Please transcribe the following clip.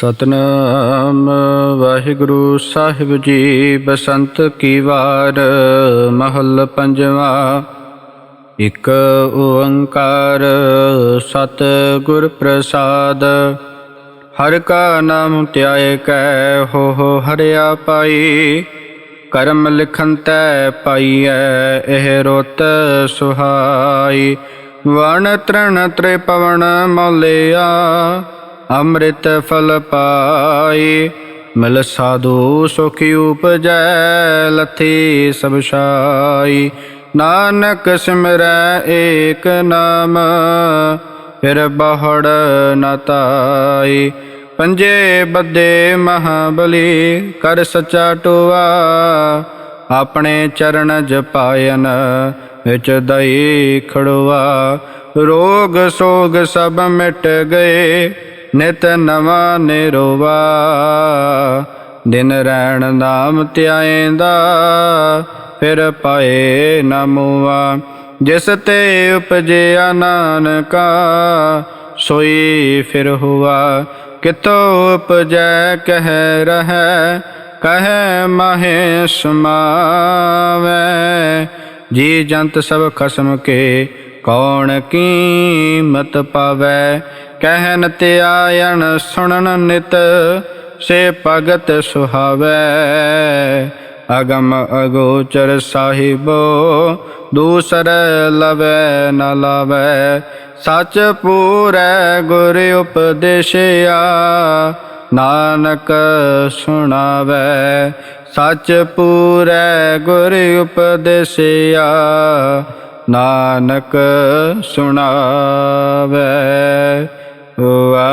ਸਤਨਾਮ ਵਾਹਿਗੁਰੂ ਸਾਹਿਬ ਜੀ, ਬਸੰਤ ਕੀ ਵਾਰ, ਮਹੱਲ ਪੰਜਵਾ। ਇਕ ਓੰਕਾਰ ਸਤ ਗੁਰ ਪ੍ਰਸਾਦ, ਹਰ ਕਾ ਨਾਮ ਧਿਆਏ ਕੈ, ਹੋ ਹੋ ਹਰਿਆ ਪਾਈ। ਕਰਮ ਲਿਖਨ ਤੈ ਪਾਈਐ, ਇਹ ਰੋਤ ਸੁਹਾਈ। ਵਣ ਤ੍ਰਣ ਤ੍ਰੇ ਪਵਨ ਮੌਲਿਆ ਅੰਮ੍ਰਿਤ ਫਲ ਪਾਈ, ਮਿਲ ਸਾਧੂ ਸੁਖੀ ਉਪਜੈ, ਲਥੀ ਸਭ ਛਾਈ। ਨਾਨਕ ਸਿਮਰੈ ਏਕ ਨਾਮ, ਫਿਰ ਬਹੁੜ ਨ ਤਾਈ। ਪੰਜੇ ਬੱਦੇ ਮਹਾਬਲੀ, ਕਰ ਸਚਾ ਟੋਆ, ਆਪਣੇ ਚਰਨ ਜਪਾਇਨ ਵਿੱਚ ਦਈ ਖੜਵਾ ਰੋਗ ਸੋਗ ਸਭ ਮਿਟ ਗਏ ਨਿਤ ਨਵਾਂ ਨਿਰੋਵਾ, ਦਿਨ ਰਹਿਣ ਨਾਮ ਧਿਆਏਂਦਾ, ਫਿਰ ਪਾਏ ਨਾ ਜਿਸ ਤੇ ਉਪਜਿਆ ਨਾਨਕਾ, ਸੋਈ ਫਿਰ ਹੁਆ। ਕਿਤੋ ਉਪਜੈ ਕਹਿ ਰਹੈ, ਕਹੈ ਮਹੇ ਸਮਾਵੈ। ਜੀ ਜੰਤ ਸਭ ਖਸਮ ਕੇ, ਕੌਣ ਕੀਮਤ ਪਾਵੈ? ਕਹਿਨ ਤੇ ਸੁਣਨ ਨਿਤ, ਸੇ ਭਗਤ ਸੁਹਾਵੈ। ਅਗਮ ਅਗੋਚਰ ਸਾਹਿਬੋ, ਦੂਸਰ ਲਵੇ ਨ ਲਾਵੈ। ਸਚ ਪੂਰੈ ਗੁਰ ਉਪਦੇਸ਼ਿਆ, ਨਾਨਕ ਸੁਣਾਵੈ। ਸਚ ਪੂਰੈ ਗੁਰ ਉਪਦੇਸ਼ਿਆ, ਨਾਨਕ ਸੁਣਾਵੈ।